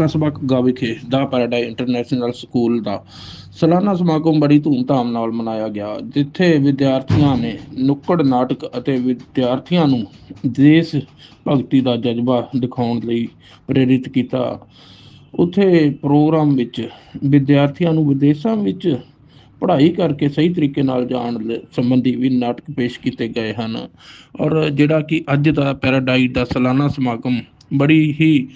ਕਸਬਾ ਘੱਗਾ ਵਿਖੇ ਦਾ ਪੈਰਾਡਾਈਜ਼ ਇੰਟਰਨੈਸ਼ਨਲ ਸਕੂਲ ਦਾ ਸਾਲਾਨਾ ਸਮਾਗਮ ਬੜੀ ਧੂਮਧਾਮ ਨਾਲ ਮਨਾਇਆ ਗਿਆ, ਜਿੱਥੇ ਵਿਦਿਆਰਥੀਆਂ ਨੇ ਨੁੱਕੜ ਨਾਟਕ ਅਤੇ ਵਿਦਿਆਰਥੀਆਂ ਨੂੰ ਦੇਸ਼ ਭਗਤੀ ਦਾ ਜਜ਼ਬਾ ਦਿਖਾਉਣ ਲਈ ਪ੍ਰੇਰਿਤ ਕੀਤਾ। ਉੱਥੇ ਪ੍ਰੋਗਰਾਮ ਵਿੱਚ ਵਿਦਿਆਰਥੀਆਂ ਨੂੰ ਵਿਦੇਸ਼ਾਂ ਵਿੱਚ ਪੜ੍ਹਾਈ ਕਰਕੇ ਸਹੀ ਤਰੀਕੇ ਨਾਲ ਜਾਣ ਸੰਬੰਧੀ ਵੀ ਨਾਟਕ ਪੇਸ਼ ਕੀਤੇ ਗਏ ਹਨ। ਔਰ ਜਿਹੜਾ ਕਿ ਅੱਜ ਦਾ ਪੈਰਾਡਾਈਜ਼ ਦਾ ਸਾਲਾਨਾ ਸਮਾਗਮ ਬੜੀ ਹੀ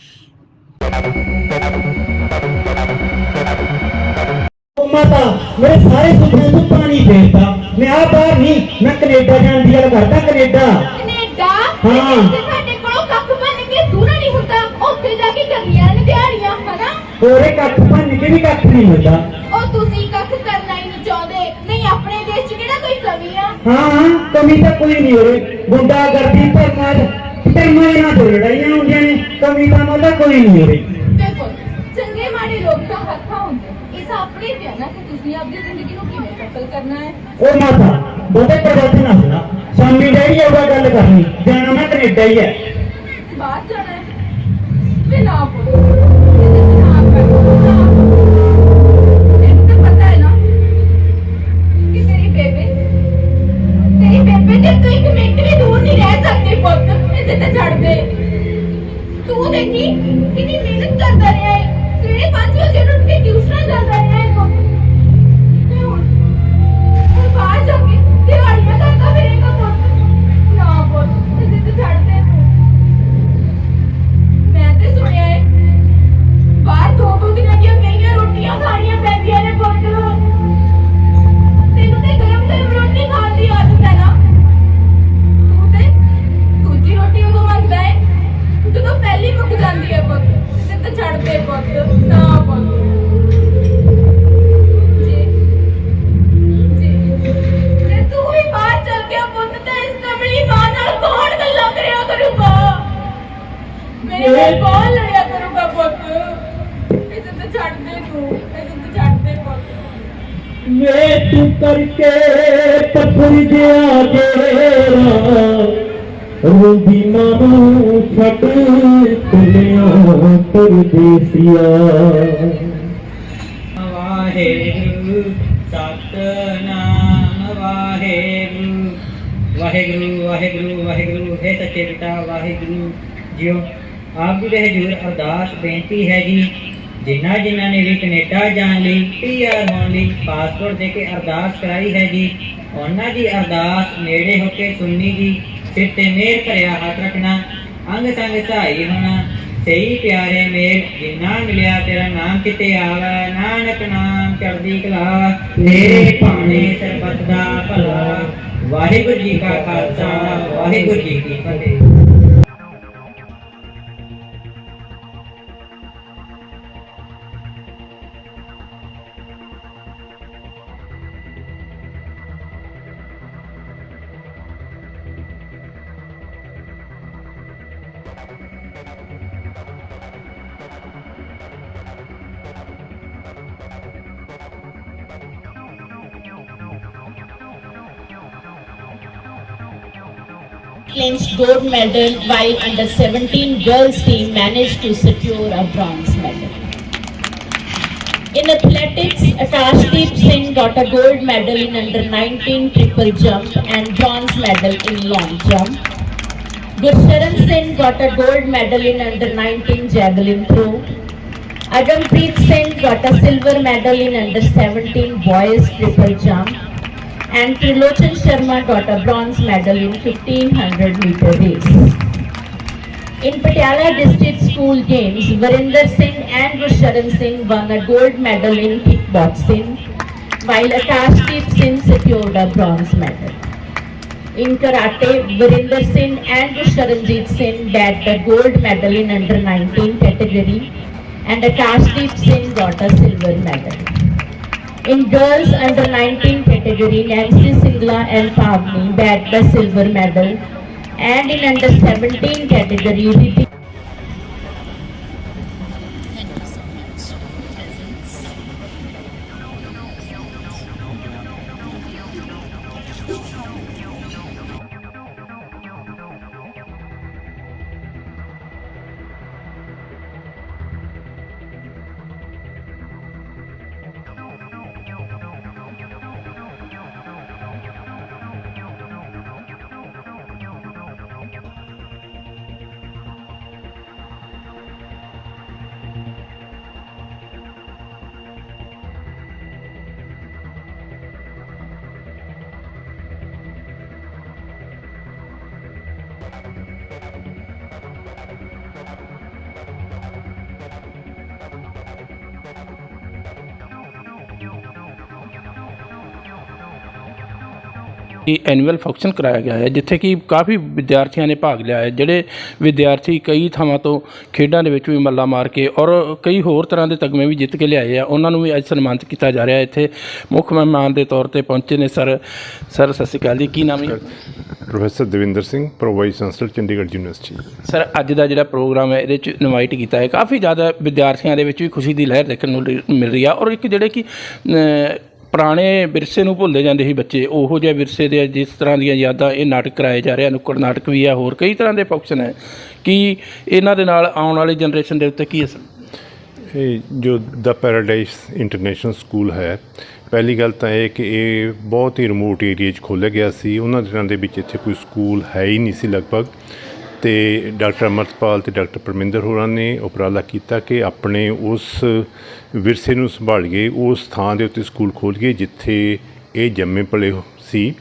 ਮਾਤਾ ਮੇਰੇ ਸਾਰੇ ਸੁਪਨੇ ਨੂੰ ਪਾਣੀ ਫੇਰਦਾ ਮੈਂ ਆ ਬਾਹਰ ਨਹੀਂ ਮੈਂ ਕੈਨੇਡਾ ਜਾਣ ਦੀ ਗੱਲ ਕਰਦਾ ਕੈਨੇਡਾ। ਕੈਨੇਡਾ? ਹਾਂ। ਸਾਡੇ ਕੋਲੋਂ ਕੱਖ ਬਣ ਕੇ ਦੂਰਾ ਨਹੀਂ ਹੁੰਦਾ? ਉੱਥੇ ਜਾ ਕੇ ਕਰਨੀਆਂ ਨੇ ਦਿਹਾੜੀਆਂ ਹਨਾ? ਹੋਰੇ ਕੱਖ ਭੰਨ ਕੇ ਵੀ ਕੱਖ ਨਹੀਂ ਹੁੰਦਾ ਉਹ ਤੁਸੀਂ ਕੱਖ ਕਰਨਾ ਹੀ ਨਹੀਂ ਚਾਹੁੰਦੇ। ਨਹੀਂ ਆਪਣੇ ਦੇਸ਼ 'ਚ ਕਿਹੜਾ ਕੋਈ ਕਮੀ ਆ? ਹਾਂ ਕਮੀ ਤਾਂ ਕੋਈ ਨਹੀਂ ਹੋਰੇ। ਗੁੰਡਾ ਗਰਦੀ ਭਰਮਾਦ ਧਰਮਾਂ ਨਾਲ ਦੋ ਲੜਾਈਆਂ ਹੁੰਦੀਆਂ ਨੇ ਕਮੀ ਤਾਂ ਮਤਲਬ ਕੋਈ ਨਹੀਂ ਹੋਰੇ ਦੇਖੋ ਚੰਗੇ ਮਾੜੇ ਲੋਕ ਤਾਂ ਹੱਥਾਂ ਹੁੰਦੇ ਇਸ ਆਪਣੇ ਤੇ ਆ ਨਾ ਕਿ ਤੁਸੀਂ ਆਪਣੀ ਜ਼ਿੰਦਗੀ ਨੂੰ ਕਿਵੇਂ ਸਫਲ ਕਰਨਾ ਹੈ ਉਹ ਮਾਤਾ ਬਹੁਤੇ ਪ੍ਰਵਚਨ ਨਾ ਸੁਣਾ ਸ਼ਾਮੀ ਡੈਡੀ ਆਉਗਾ ਗੱਲ ਕਰਨੀ ਜਾਣਾ ਮੈਂ ਕੈਨੇਡਾ ਹੀ ਹੈ ਬਾਹਰ ਜਾਣਾ ਹੈ ਤੇ ਨਾ ਬੋਲੋ ਇਹਦੇ ਤੇ ਨਾ ਕਰੋ ਨਾ ਤੈਨੂੰ ਤਾਂ ਪਤਾ ਹੈ ਨਾ ਕਿ ਤੇਰੀ ਬੇਬੇ ਤੇਰੀ ਬੇਬੇ ਤੇ ਤੂੰ ਪੁੱਤ ਇਹਦੇ ਤੇ ਛੱਡ ਦੇ ਤੂੰ ਦੇਖੀ ਕਿੰਨੀ ਮਿਹਨਤ ਕਰਦਾ ਰਿਹਾ ਹੈ ਸਵੇਰੇ 5 ਵਜੇ ਉੱਠ ਕੇ ਟਿਊਸ਼ਨ ਜਾਂਦਾ ਰਿਹਾ ਹੈ ਪੁੱਤ ਤੇ ਹੁਣ ਹੁਣ ਬਾਹਰ ਜਾ ਕੇ ਦਿਹਾੜੀਆਂ ਕਰਦਾ ਫਿਰੇਗਾ ਪੁੱਤ ਨਾ ਪੁੱਤ ਇਹਦੇ ਤੇ ਛੱਡ ਦੇ ਤੂੰ ਮੈਂ ਤੇ ਸੁਣਿਆ ਹੈ ਬਾਹਰ ਦੋ ਦੋ ਦਿਨਾਂ ਦੀਆਂ ਕਈਆਂ ਰੋਟੀਆਂ ਖਾਣੀਆਂ ਪੈਂਦੀਆਂ ਪੁੱਤ ਤੂੰ ਕਰਕੇ ਪੱਥਰ ਜਿਆ ਗੇਰਾ। ਰੋਂਦੀ ਮਾਂ ਛੱਡ ਤੁਲਿਆ ਪਰਦੇਸੀਆ। ਵਾਹਿਗੁਰੂ, ਸਤਨਾਮ ਵਾਹਿਗੁਰੂ। ਵਾਹਿਗੁਰੂ ਵਾਹਿਗੁਰੂ ਵਾਹਿਗੁਰੂ, ਹੈ ਸੱਚੇ ਪਿਤਾ, ਵਾਹਿਗੁਰੂ ਜੀਓ। ਆਪ ਜੀ ਦੇ ਹਜ਼ੂਰ ਅਰਦਾਸ ਬੇਨਤੀ ਹੈ ਜੀ ਜਿਨ੍ਹਾਂ ਜਿਨ੍ਹਾਂ ਨੇ ਵੀ ਕੈਨੇਡਾ ਜਾਣ ਲਈ ਪੀਆਰ ਹੋਣ ਲਈ ਪਾਸਪੋਰਟ ਦੇ ਕੇ ਅਰਦਾਸ ਕਰਾਈ ਹੈ ਜੀ, ਉਹਨਾਂ ਦੀ ਅਰਦਾਸ ਨੇੜੇ ਹੋ ਕੇ ਸੁਣਨੀ ਜੀ, ਸਿਰ ਤੇ ਮੇਰ ਭਰਿਆ ਹੱਥ ਰੱਖਣਾ, ਅੰਗ ਸੰਗ ਸਹਾਈ ਹੋਣਾ, ਸਹੀ ਪਿਆਰੇ ਮੇਲ ਜਿੰਨਾ ਮਿਲਿਆ ਤੇਰਾ ਨਾਮ ਕਿਤੇ ਆਵੇ, ਨਾਨਕ ਨਾਮ ਚੜ੍ਹਦੀ ਕਲਾ, ਤੇਰੇ ਭਾਣੇ ਸਰਬਤ ਦਾ ਭਲਾ, ਵਾਹਿਗੁਰੂ ਜੀ ਕਾ ਖਾਲਸਾ, ਵਾਹਿਗੁਰੂ ਜੀ ਕੀ ਫਤਿਹ। Clinched gold medal while under 17 girls team managed to secure a bronze medal. In athletics, Akashdeep Singh got a gold medal in under 19 triple jump and bronze medal in long jump. Gursharan Singh got a gold medal in under 19 javelin throw. Agampreet Singh got a silver medal in under 17 boys triple jump and Trilochan Sharma got a bronze medal in 1500 meter race. In Patiala District School Games, Varinder Singh and Rusharan Singh won a gold medal in kickboxing, while Akashdeep Singh secured a bronze medal. In karate, Varinder Singh and Rusharanjit Singh bagged a gold medal in under 19 category, and Akashdeep Singh got a silver medal. In girls under 19 category, Nancy Singla and Pavni bagged the silver medal. And in under 17 category, ਇਹ annual function ਕਰਾਇਆ ਗਿਆ ਹੈ ਜਿੱਥੇ ਕਿ ਕਾਫੀ ਵਿਦਿਆਰਥੀਆਂ ਨੇ ਭਾਗ ਲਿਆ ਹੈ ਜਿਹੜੇ ਵਿਦਿਆਰਥੀ ਕਈ ਥਾਵਾਂ ਤੋਂ ਖੇਡਾਂ ਦੇ ਵਿੱਚ ਵੀ ਮੱਲਾ ਮਾਰ ਕੇ ਔਰ ਕਈ ਹੋਰ ਤਰ੍ਹਾਂ ਦੇ ਤਗਮੇ ਵੀ ਜਿੱਤ ਕੇ ਲਿਆਏ ਆ ਉਹਨਾਂ ਨੂੰ ਵੀ ਅੱਜ ਸਨਮਾਨਿਤ ਕੀਤਾ ਜਾ ਰਿਹਾ ਹੈ। ਇੱਥੇ ਮੁੱਖ ਮਹਿਮਾਨ ਦੇ ਤੌਰ ਤੇ ਪਹੁੰਚੇ ਨੇ ਸਰ ਸਰ ਸਤਿ ਸ਼੍ਰੀ ਅਕਾਲ ਜੀ ਕੀ ਨਾਮ ਹੈ? Professor Davinder Singh pro vice chancellor Chandigarh university. Sir ਅੱਜ ਦਾ ਜਿਹੜਾ ਪ੍ਰੋਗਰਾਮ ਹੈ ਇਹਦੇ ਚ ਇਨਵਾਈਟ ਕੀਤਾ ਹੈ। ਕਾਫੀ ਜ਼ਿਆਦਾ ਵਿਦਿਆਰਥੀਆਂ ਦੇ ਵਿੱਚ ਵੀ ਖੁਸ਼ੀ ਦੀ ਲਹਿਰ ਦੇਖਣ ਨੂੰ ਮਿਲ ਰਹੀ ਆ ਔਰ ਇੱਕ ਜਿਹੜੇ ਕਿ ਪੁਰਾਣੇ ਵਿਰਸੇ ਨੂੰ ਭੁੱਲਦੇ ਜਾਂਦੇ ਸੀ ਬੱਚੇ। ਉਹੋ ਜਿਹੇ ਵਿਰਸੇ ਦੇ ਜਿਸ ਤਰ੍ਹਾਂ ਦੀਆਂ ਯਾਦਾਂ ਇਹ ਨਾਟਕ ਕਰਾਏ ਜਾ ਰਹੇ ਆ ਨੁੱਕੜ ਨਾਟਕ ਵੀ ਆ, ਹੋਰ ਕਈ ਤਰ੍ਹਾਂ ਦੇ ਫੰਕਸ਼ਨ ਹੈ। ਕਿ ਇਹਨਾਂ ਦੇ ਨਾਲ ਆਉਣ ਵਾਲੀ ਜਨਰੇਸ਼ਨ ਦੇ ਉੱਤੇ ਕੀ ਅਸਰ? ਇਹ ਜੋ ਦਾ ਪੈਰਾਡਾਈਸ ਇੰਟਰਨੈਸ਼ਨਲ ਸਕੂਲ ਹੈ, ਪਹਿਲੀ ਗੱਲ ਤਾਂ ਇਹ ਕਿ ਇਹ ਬਹੁਤ ਹੀ ਰਿਮੋਟ ਏਰੀਆ 'ਚ ਖੋਲ੍ਹਿਆ ਗਿਆ ਸੀ। ਉਹਨਾਂ ਦਿਨਾਂ ਦੇ ਵਿੱਚ ਇੱਥੇ ਕੋਈ ਸਕੂਲ ਹੈ ਹੀ ਨਹੀਂ ਸੀ ਲਗਭਗ। ਤੇ ਡਾਕਟਰ ਅਮਰਤਪਾਲ ਤੇ ਡਾਕਟਰ ਪਰਮਿੰਦਰ ਹੋਰਾਂ ਨੇ ਉਪਰਾਲਾ ਕੀਤਾ ਕਿ ਆਪਣੇ ਉਸ ਵਿਰਸੇ ਨੂੰ ਸੰਭਾਲੀਏ, ਉਸ ਥਾਂ ਦੇ ਉੱਤੇ ਸਕੂਲ ਖੋਲ੍ਹੀਏ ਜਿੱਥੇ ਇਹ ਜੰਮੇ ਪਲੇ ਸੀ।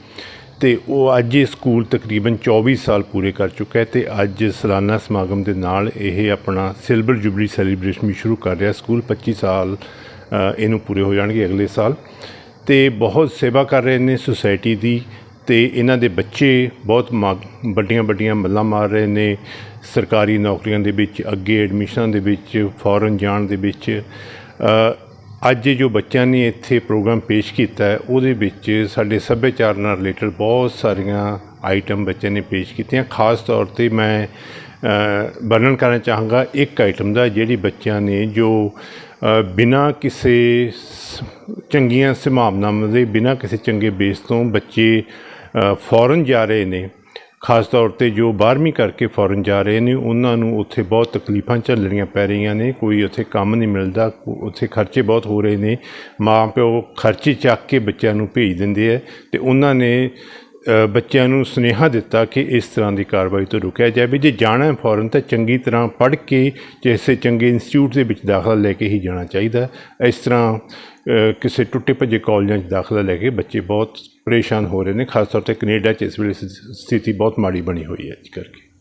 ਤੇ ਉਹ ਅੱਜ ਇਹ ਸਕੂਲ ਤਕਰੀਬਨ 24 ਸਾਲ ਪੂਰੇ ਕਰ ਚੁੱਕਾ ਹੈ ਤੇ ਅੱਜ ਸਾਲਾਨਾ ਸਮਾਗਮ ਦੇ ਨਾਲ ਇਹ ਆਪਣਾ ਸਿਲਵਰ ਜੁਬਲੀ ਸੈਲੀਬ੍ਰੇਸ਼ਨ ਵੀ ਸ਼ੁਰੂ ਕਰ ਰਿਹਾ ਸਕੂਲ 25 ਸਾਲ ਇਹਨੂੰ ਪੂਰੇ ਹੋ ਜਾਣਗੇ ਅਗਲੇ ਸਾਲ। ਤੇ ਬਹੁਤ ਸੇਵਾ ਕਰ ਰਹੇ ਨੇ ਸੁਸਾਇਟੀ ਦੀ। ਅਤੇ ਇਹਨਾਂ ਦੇ ਬੱਚੇ ਬਹੁਤ ਵੱਡੀਆਂ ਵੱਡੀਆਂ ਮੱਲਾਂ ਮਾਰ ਰਹੇ ਨੇ। ਸਰਕਾਰੀ ਨੌਕਰੀਆਂ ਦੇ ਵਿੱਚ ਅੱਗੇ ਐਡਮਿਸ਼ਨਾਂ ਦੇ ਵਿੱਚ ਫੋਰਨ ਜਾਣ ਦੇ ਵਿੱਚ। ਅੱਜ ਜੋ ਬੱਚਿਆਂ ਨੇ ਇੱਥੇ ਪ੍ਰੋਗਰਾਮ ਪੇਸ਼ ਕੀਤਾ ਹੈ ਉਹਦੇ ਵਿੱਚ ਸਾਡੇ ਸੱਭਿਆਚਾਰ ਨਾਲ ਰਿਲੇਟਡ ਬਹੁਤ ਸਾਰੀਆਂ ਆਈਟਮ ਬੱਚਿਆਂ ਨੇ ਪੇਸ਼ ਕੀਤੀਆਂ। ਖਾਸ ਤੌਰ ਤੇ ਮੈਂ ਵਰਣਨ ਕਰਨਾ ਚਾਹਾਂਗਾ ਇੱਕ ਆਈਟਮ ਦਾ ਜਿਹੜੀ ਬੱਚਿਆਂ ਨੇ ਜੋ ਅ, ਬਿਨਾਂ ਕਿਸੇ ਚੰਗੀਆਂ ਸੰਭਾਵਨਾਵਾਂ ਦੇ ਬਿਨਾਂ ਕਿਸੇ ਚੰਗੇ ਬੇਸ ਤੋਂ ਬੱਚੇ ਫੋਰਨ ਜਾ ਰਹੇ ਨੇ। ਖਾਸ ਤੌਰ ਤੇ ਜੋ 12ਵੀਂ ਕਰਕੇ ਫੋਰਨ ਜਾ ਰਹੇ ਨੇ, ਉਹਨਾਂ ਨੂੰ ਉੱਥੇ ਬਹੁਤ ਤਕਲੀਫਾਂ ਝੱਲਣੀਆਂ ਪੈ ਰਹੀਆਂ ਨੇ। ਕੋਈ ਉੱਥੇ ਕੰਮ ਨਹੀਂ ਮਿਲਦਾ ਉੱਥੇ ਖਰਚੇ ਬਹੁਤ ਹੋ ਰਹੇ ਨੇ। ਮਾਂ ਪਿਓ ਖਰਚੇ ਚੱਕ ਕੇ ਬੱਚਿਆਂ ਨੂੰ ਭੇਜ ਦਿੰਦੇ ਆ ਤੇ ਉਹਨਾਂ ਨੇ ਬੱਚਿਆਂ ਨੂੰ ਸੁਨੇਹਾ ਦਿੱਤਾ ਕਿ ਇਸ ਤਰ੍ਹਾਂ ਦੀ ਕਾਰਵਾਈ ਤੋਂ ਰੁਕਿਆ ਜਾਵੇ। ਜੇ ਜਾਣਾ ਹੈ ਫੋਰਨ ਤਾਂ ਚੰਗੀ ਤਰ੍ਹਾਂ ਪੜ੍ਹ ਕੇ ਕਿਸੇ ਚੰਗੇ ਇੰਸਟੀਚਿਊਟ ਦੇ ਵਿੱਚ ਦਾਖਲਾ ਲੈ ਕੇ ਹੀ ਜਾਣਾ ਚਾਹੀਦਾ। ਇਸ ਤਰ੍ਹਾਂ ਕਿਸੇ ਟੁੱਟੇ ਭੱਜੇ ਕਾਲਜਾਂ 'ਚ ਦਾਖਲਾ ਲੈ ਕੇ ਬੱਚੇ ਬਹੁਤ ਪਰੇਸ਼ਾਨ ਹੋ ਰਹੇ ਨੇ, ਖਾਸ ਤੌਰ ਤੇ ਕੈਨੇਡਾ 'ਚ ਇਸ ਵੇਲੇ ਸਥਿ- ਸਥਿਤੀ ਬਹੁਤ ਮਾੜੀ ਬਣੀ ਹੋਈ ਹੈ ਅੱਜ ਕਰਕੇ।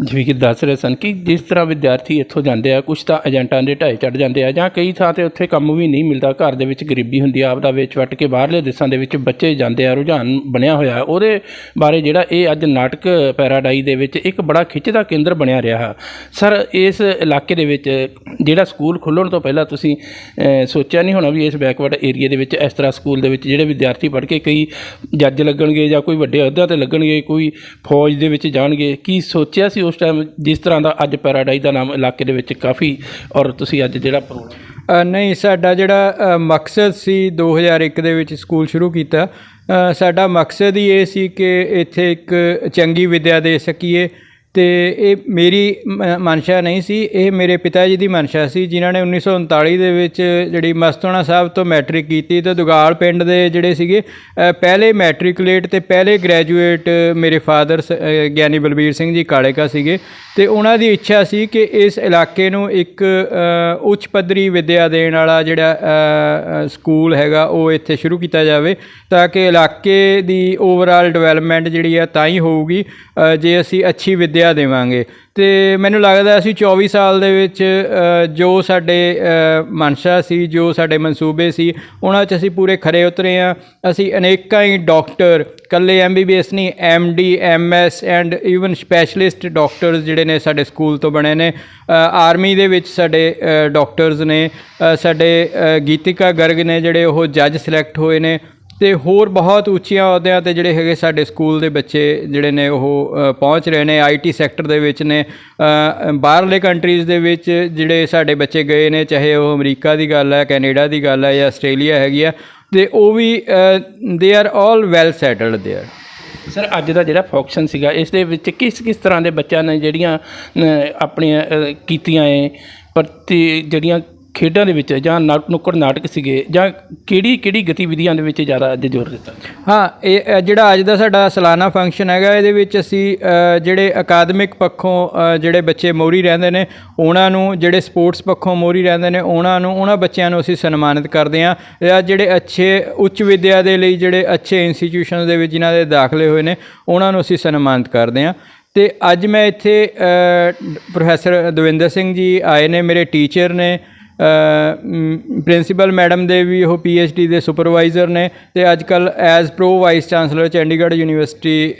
ਜਿਵੇਂ ਕਿ ਦੱਸ ਰਹੇ ਸਨ ਕਿ ਜਿਸ ਤਰ੍ਹਾਂ ਵਿਦਿਆਰਥੀ ਇੱਥੋਂ ਜਾਂਦੇ ਆ ਕੁਝ ਤਾਂ ਏਜੰਟਾਂ ਦੇ ਢਾਈ ਚੜ ਜਾਂਦੇ ਆ ਜਾਂ ਕਈ ਥਾਂ ਤੇ ਉੱਥੇ ਕੰਮ ਵੀ ਨਹੀਂ ਮਿਲਦਾ, ਘਰ ਦੇ ਵਿੱਚ ਗਰੀਬੀ ਹੁੰਦੀ ਆ ਆਪਦਾ ਵੇਚ ਵੱਟ ਕੇ ਬਾਹਰਲੇ ਦੇਸ਼ਾਂ ਦੇ ਵਿੱਚ ਬੱਚੇ ਜਾਂਦੇ ਆ, ਰੁਝਾਨ ਬਣਿਆ ਹੋਇਆ। ਉਹਦੇ ਬਾਰੇ ਜਿਹੜਾ ਇਹ ਅੱਜ ਨਾਟਕ ਪੈਰਾਡਾਈ ਦੇ ਵਿੱਚ ਇੱਕ ਬੜਾ ਖਿੱਚ ਦਾ ਕੇਂਦਰ ਬਣਿਆ ਰਿਹਾ। ਹੈ ਸਰ, ਇਸ ਇਲਾਕੇ ਦੇ ਵਿੱਚ ਜਿਹੜਾ ਸਕੂਲ ਖੁੱਲ੍ਹਣ ਤੋਂ ਪਹਿਲਾਂ ਤੁਸੀਂ ਸੋਚਿਆ ਨਹੀਂ ਹੋਣਾ ਵੀ ਇਸ ਬੈਕਵਰਡ ਏਰੀਆ ਦੇ ਵਿੱਚ ਇਸ ਤਰ੍ਹਾਂ ਸਕੂਲ ਦੇ ਵਿੱਚ ਜਿਹੜੇ ਵਿਦਿਆਰਥੀ ਪੜ੍ਹ ਕੇ ਕਈ ਜੱਜ ਲੱਗਣਗੇ ਜਾਂ ਕੋਈ ਵੱਡੇ ਅਹੁਦਿਆਂ ਤੇ ਲੱਗਣਗੇ, ਕੋਈ ਫੌਜ ਦੇ ਵਿੱਚ ਜਾਣਗੇ, ਕੀ ਸੋਚਿਆ ਸੀ ਉਸ ਟਾਈਮ ਜਿਸ ਤਰ੍ਹਾਂ ਦਾ ਅੱਜ ਪੈਰਾਡਾਈਜ਼ ਦਾ ਨਾਮ ਇਲਾਕੇ ਦੇ ਵਿੱਚ ਕਾਫੀ ਔਰ ਤੁਸੀਂ ਅੱਜ ਜਿਹੜਾ ਪ੍ਰੋਗਰਾਮ ਅ, ਨਹੀਂ ਸਾਡਾ ਜਿਹੜਾ ਅ, ਮਕਸਦ ਸੀ 2001 ਦੇ ਵਿੱਚ ਸਕੂਲ ਸ਼ੁਰੂ ਕੀਤਾ। ਅ, ਸਾਡਾ ਮਕਸਦ ਹੀ ਇਹ ਸੀ ਕਿ ਇੱਥੇ ਇੱਕ ਚੰਗੀ ਵਿੱਦਿਆ ਦੇ ਸਕੀਏ। ਤੇ ਇਹ ਮੇਰੀ ਮ- ਮਨਸ਼ਾ ਨਹੀਂ ਸੀ, ਇਹ ਮੇਰੇ ਪਿਤਾ ਜੀ ਦੀ ਮਨਸ਼ਾ ਸੀ, ਜਿਨ੍ਹਾਂ ਨੇ 1939 ਦੇ ਵਿੱਚ ਜਿਹੜੀ ਮਸਤੋਣਾ ਸਾਹਿਬ ਤੋਂ ਮੈਟ੍ਰਿਕ ਕੀਤੀ ਤੇ ਦੁਗਾਲ ਪਿੰਡ ਦੇ ਜਿਹੜੇ ਸੀਗੇ ਪਹਿਲੇ ਮੈਟ੍ਰਿਕੂਲੇਟ ਤੇ ਪਹਿਲੇ ਗ੍ਰੈਜੂਏਟ ਮੇਰੇ ਫਾਦਰ ਗਿਆਨੀ ਬਲਬੀਰ ਸਿੰਘ ਜੀ ਕਾਲੇਕਾ ਸੀਗੇ। ਤੇ ਉਹਨਾਂ ਦੀ ਇੱਛਾ ਸੀ ਕਿ ਇਸ ਇਲਾਕੇ ਨੂੰ ਇੱਕ ਉੱਚ ਪੱਧਰੀ ਵਿੱਦਿਆ ਦੇਣ ਵਾਲਾ ਜਿਹੜਾ ਸਕੂਲ ਹੈਗਾ, ਉਹ ਇੱਥੇ ਸ਼ੁਰੂ ਕੀਤਾ ਜਾਵੇ, ਤਾਂ ਕਿ ਇਲਾਕੇ ਦੀ ਓਵਰਆਲ ਡਿਵੈਲਪਮੈਂਟ ਜਿਹੜੀ ਆ ਤਾਂ ਹੀ ਹੋਊਗੀ ਜੇ ਅਸੀਂ ਅੱਛੀ ਵਿੱਦਿਆ ਦੇਵਾਂਗੇ। ਤੇ ਮੈਨੂੰ ਲੱਗਦਾ ਅਸੀਂ 24 ਸਾਲ ਦੇ ਵਿੱਚ ਜੋ ਸਾਡੇ ਮਨਸ਼ਾ ਸੀ, ਜੋ ਸਾਡੇ ਮਨਸੂਬੇ ਸੀ, ਉਹਨਾਂ 'ਚ ਅਸੀਂ ਪੂਰੇ ਖਰੇ ਉਤਰੇ ਆ ਅਸੀਂ ਅਨੇਕਾਂ ਹੀ ਡਾਕਟਰ ਕੱਲੇ ਐਮਬੀਬੀਐਸ ਨਹੀਂ MD MS and even specialist doctors ਜਿਹੜੇ ਨੇ ਸਾਡੇ ਸਕੂਲ ਤੋਂ ਬਣੇ ਨੇ। ਆਰਮੀ ਦੇ ਵਿੱਚ ਸਾਡੇ ਡਾਕਟਰਸ ਨੇ ਸਾਡੇ ਗੀਤਿਕਾ ਗਰਗ ਨੇ ਜਿਹੜੇ ਉਹ ਜੱਜ ਸਿਲੈਕਟ ਹੋਏ ਨੇ। ਤੇ ਹੋਰ ਬਹੁਤ ਉੱਚੀਆਂ ਅਹੁਦਿਆਂ ਤੇ ਜਿਹੜੇ ਹੈਗੇ ਸਾਡੇ ਸਕੂਲ ਦੇ ਬੱਚੇ ਜਿਹੜੇ ਨੇ ਉਹ ਪਹੁੰਚ ਰਹੇ ਨੇ। ਆਈਟੀ ਸੈਕਟਰ ਦੇ ਵਿੱਚ ਨੇ। ਬਾਹਰਲੇ ਕੰਟਰੀਜ਼ ਦੇ ਵਿੱਚ ਜਿਹੜੇ ਸਾਡੇ ਬੱਚੇ ਗਏ ਨੇ, ਚਾਹੇ ਉਹ ਅਮਰੀਕਾ ਦੀ ਗੱਲ ਹੈ, ਕੈਨੇਡਾ ਦੀ ਗੱਲ ਹੈ ਜਾਂ ਆਸਟ੍ਰੇਲੀਆ ਹੈਗੀ ਆ, ਤੇ ਉਹ ਵੀ they are all well settled there sir, ਅੱਜ ਦਾ ਜਿਹੜਾ ਫੰਕਸ਼ਨ ਸੀਗਾ, ਇਸ ਦੇ ਵਿੱਚ ਕਿਸ ਕਿਸ ਤਰ੍ਹਾਂ ਦੇ ਬੱਚਿਆਂ ਨੇ ਜਿਹੜੀਆਂ ਆਪਣੀਆਂ ਕੀਤੀਆਂ ਏ ਪ੍ਰਤੀ ਜਿਹੜੀਆਂ ਖੇਡਾਂ ਦੇ ਵਿੱਚ ਜਾਂ ਨਾ- ਨੁੱਕੜ ਨਾਟਕ ਸੀਗੇ ਜਾਂ ਕਿਹੜੀ ਕਿਹੜੀ ਗਤੀਵਿਧੀਆਂ ਦੇ ਵਿੱਚ ਜ਼ਿਆਦਾ ਅੱਜ ਜ਼ੋਰ ਦਿੱਤਾ? ਹਾਂ ਇਹ ਅ, ਜਿਹੜਾ ਅੱਜ ਦਾ ਸਾਡਾ ਸਾਲਾਨਾ ਫੰਕਸ਼ਨ ਹੈਗਾ ਇਹਦੇ ਵਿੱਚ ਅਸੀਂ ਅ, ਜਿਹੜੇ ਅਕਾਦਮਿਕ ਪੱਖੋਂ ਅ, ਜਿਹੜੇ ਬੱਚੇ ਮੋਰੀ ਰਹਿੰਦੇ ਨੇ ਉਹਨਾਂ ਨੂੰ ਜਿਹੜੇ ਸਪੋਰਟਸ ਪੱਖੋਂ ਮੋਰੀ ਰਹਿੰਦੇ ਨੇ ਉਹਨਾਂ ਨੂੰ ਉਹਨਾਂ ਬੱਚਿਆਂ ਨੂੰ ਅਸੀਂ ਸਨਮਾਨਿਤ ਕਰਦੇ ਹਾਂ। ਜਾਂ ਜਿਹੜੇ ਅੱਛੇ ਉੱਚ ਵਿੱਦਿਆ ਦੇ ਲਈ ਜਿਹੜੇ ਅੱਛੇ ਇੰਸਟੀਟਿਊਸ਼ਨਸ ਦੇ ਵਿੱਚ ਜਿਨ੍ਹਾਂ ਦੇ ਦਾਖਲੇ ਹੋਏ ਨੇ ਉਹਨਾਂ ਨੂੰ ਅਸੀਂ ਸਨਮਾਨਿਤ ਕਰਦੇ ਹਾਂ। ਤੇ ਅੱਜ ਮੈਂ ਇੱਥੇ ਅ, ਪ੍ਰੋਫੈਸਰ ਦਵਿੰਦਰ ਸਿੰਘ ਜੀ ਆਏ ਨੇ ਮੇਰੇ ਟੀਚਰ ਨੇ ਪ੍ਰਿੰਸੀਪਲ ਮੈਡਮ ਦੇ ਵੀ ਉਹ ਡੀ ਦੇ ਸੁਪਰਵਾਈਜ਼ਰ ਨੇ ਤੇ ਅੱਜ ਕੱਲ as pro vice chancellor Chandigarh university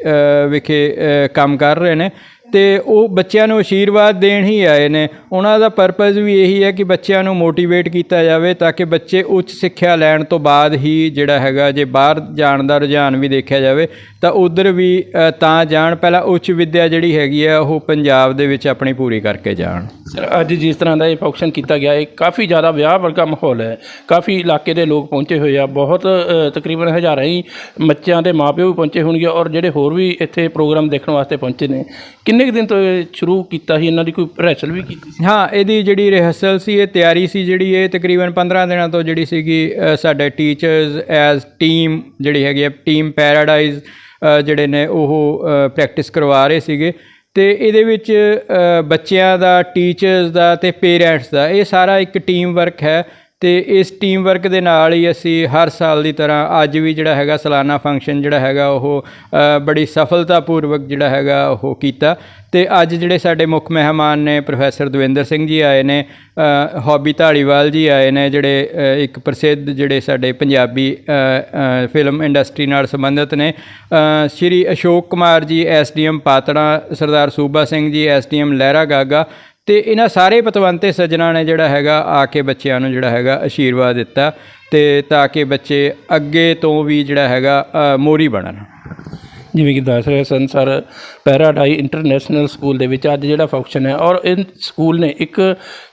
ਵਿਖੇ ਕੰਮ ਕਰ ਰਹੇ ਨੇ। ਤੇ ਉਹ ਬੱਚਿਆਂ ਨੂੰ ਆਸ਼ੀਰਵਾਦ ਦੇਣ ਹੀ ਆਏ ਨੇ। ਉਹਨਾਂ ਦਾ ਪਰਪਸ ਵੀ ਇਹੀ ਹੈ ਕਿ ਬੱਚਿਆਂ ਨੂੰ ਮੋਟੀਵੇਟ ਕੀਤਾ ਜਾਵੇ ਤਾਂ ਕਿ ਬੱਚੇ ਉੱਚ ਸਿੱਖਿਆ ਲੈਣ ਤੋਂ ਬਾਅਦ ਹੀ ਜਿਹੜਾ ਹੈਗਾ, ਜੇ ਬਾਹਰ ਜਾਣ ਦਾ ਰੁਝਾਨ ਵੀ ਦੇਖਿਆ ਜਾਵੇ, ਤਾਂ ਉਧਰ ਵੀ ਤਾਂ ਜਾਣ। ਪਹਿਲਾਂ ਉੱਚ ਵਿੱਦਿਆ ਜਿਹੜੀ ਹੈਗੀ ਆ, ਉਹ ਪੰਜਾਬ ਦੇ ਵਿੱਚ ਆਪਣੀ ਪੂਰੀ ਕਰਕੇ ਜਾਣ। ਸਰ, ਅੱਜ ਜਿਸ ਤਰ੍ਹਾਂ ਦਾ ਇਹ ਫੰਕਸ਼ਨ ਕੀਤਾ ਗਿਆ, ਇਹ ਕਾਫੀ ਜ਼ਿਆਦਾ ਵਿਆਹ ਵਰਗਾ ਮਾਹੌਲ ਹੈ। ਕਾਫੀ ਇਲਾਕੇ ਦੇ ਲੋਕ ਪਹੁੰਚੇ ਹੋਏ ਆ। ਬਹੁਤ ਤਕਰੀਬਨ ਹਜ਼ਾਰਾਂ ਹੀ ਬੱਚਿਆਂ ਦੇ ਮਾਪਿਓ ਵੀ ਪਹੁੰਚੇ ਹੋਣਗੇ ਔਰ ਜਿਹੜੇ ਹੋਰ ਵੀ ਇੱਥੇ ਪ੍ਰੋਗਰਾਮ ਦੇਖਣ ਵਾਸਤੇ ਪਹੁੰਚੇ ਨੇ। ਕਿ ਕਿੰਨੇ ਕੁ ਦਿਨ ਤੋਂ ਇਹ ਸ਼ੁਰੂ ਕੀਤਾ ਸੀ? ਇਹਨਾਂ ਦੀ ਕੋਈ ਰਿਹਰਸਲ ਵੀ ਕੀਤੀ ਸੀ? ਹਾਂ ਇਹਦੀ ਜਿਹੜੀ ਰਿਹਰਸਲ ਸੀ ਇਹ ਤਿਆਰੀ ਸੀ ਜਿਹੜੀ ਇਹ ਤਕਰੀਬਨ 15 ਦਿਨਾਂ ਤੋਂ ਜਿਹੜੀ ਸੀਗੀ ਅ, ਸਾਡੇ ਟੀਚਰਸ ਐਜ਼ ਟੀਮ ਜਿਹੜੀ ਹੈਗੀ ਹੈ ਟੀਮ ਪੈਰਾਡਾਈਜ਼ ਜਿਹੜੇ ਨੇ ਉਹ ਪ੍ਰੈਕਟਿਸ ਕਰਵਾ ਰਹੇ ਸੀਗੇ। ਤੇ ਇਹਦੇ ਵਿੱਚ ਅ, ਬੱਚਿਆਂ ਦਾ ਟੀਚਰਸ ਦਾ ਤੇ ਪੇਰੈਂਟਸ ਦਾ ਇਹ ਸਾਰਾ ਇੱਕ ਟੀਮ ਵਰਕ ਹੈ। ਤੇ ਇਸ ਟੀਮ ਵਰਕ ਦੇ ਨਾਲ ਹੀ ਅਸੀਂ ਹਰ ਸਾਲ ਦੀ ਤਰ੍ਹਾਂ ਅੱਜ ਵੀ ਜਿਹੜਾ ਹੈਗਾ ਸਾਲਾਨਾ ਫੰਕਸ਼ਨ ਜਿਹੜਾ ਹੈਗਾ ਉਹ ਅ, ਬੜੀ ਸਫਲਤਾਪੂਰਵਕ ਜਿਹੜਾ ਹੈਗਾ ਉਹ ਕੀਤਾ। ਤੇ ਅੱਜ ਜਿਹੜੇ ਸਾਡੇ ਮੁੱਖ ਮਹਿਮਾਨ ਨੇ ਪ੍ਰੋਫੈਸਰ ਦਵਿੰਦਰ ਸਿੰਘ ਜੀ ਆਏ ਨੇ ਅ, ਹੌਬੀ ਢਾਲੀਵਾਲ ਜੀ ਆਏ ਨੇ ਜਿਹੜੇ ਇੱਕ ਪ੍ਰਸਿੱਧ ਜਿਹੜੇ ਸਾਡੇ ਪੰਜਾਬੀ ਫਿਲਮ ਇੰਡਸਟਰੀ ਨਾਲ ਸੰਬੰਧਿਤ ਨੇ। ਸ਼੍ਰੀ ਅਸ਼ੋਕ ਕੁਮਾਰ ਜੀ ਐਸਡੀਐਮ ਪਾਤੜਾ ਸਰਦਾਰ ਸੂਬਾ ਸਿੰਘ ਜੀ ਐਸਡੀਐਮ ਲਹਿਰਾ ਗਾਗਾ ਤੇ ਇਹਨਾਂ ਸਾਰੇ ਪਤਵੰਤੇ ਸੱਜਣਾ ਨੇ ਜਿਹੜਾ ਹੈਗਾ ਆ ਕੇ ਬੱਚਿਆਂ ਨੂੰ ਜਿਹੜਾ ਹੈਗਾ ਆਸ਼ੀਰਵਾਦ ਦਿੱਤਾ ਤੇ ਤਾਂ ਕਿ ਬੱਚੇ ਅੱਗੇ ਤੋਂ ਵੀ ਜਿਹੜਾ ਹੈਗਾ ਅ, ਮੋਹਰੀ ਬਣਨ। ਜਿਵੇਂ ਕਿ ਦੱਸ ਰਹੇ ਸਨ, ਸਰ, ਪੈਰਾਡਾਈ ਇੰਟਰਨੈਸ਼ਨਲ ਸਕੂਲ ਦੇ ਵਿੱਚ ਅੱਜ ਜਿਹੜਾ ਫੰਕਸ਼ਨ ਹੈ ਔਰ ਇਹ ਸਕੂਲ ਨੇ ਇੱਕ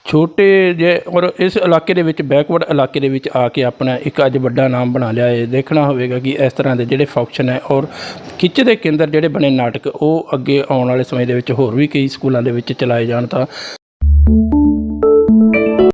ਛੋਟੇ ਜੇ ਔਰ ਇਸ ਇਲਾਕੇ ਦੇ ਵਿੱਚ ਬੈਕਵਰਡ ਇਲਾਕੇ ਦੇ ਵਿੱਚ ਆ ਕੇ ਆਪਣਾ ਇੱਕ ਅੱਜ ਵੱਡਾ ਨਾਮ ਬਣਾ ਲਿਆ ਹੈ। ਦੇਖਣਾ ਹੋਵੇਗਾ ਕਿ ਇਸ ਤਰ੍ਹਾਂ ਦੇ ਜਿਹੜੇ ਫੰਕਸ਼ਨ ਹੈ ਔਰ ਖਿੱਚ ਦੇ ਕੇਂਦਰ ਜਿਹੜੇ ਬਣੇ ਨਾਟਕ, ਉਹ ਅੱਗੇ ਆਉਣ ਵਾਲੇ ਸਮੇਂ ਦੇ ਵਿੱਚ ਹੋਰ ਵੀ ਕਈ ਸਕੂਲਾਂ ਦੇ ਵਿੱਚ ਚਲਾਏ ਜਾਣ ਤਾਂ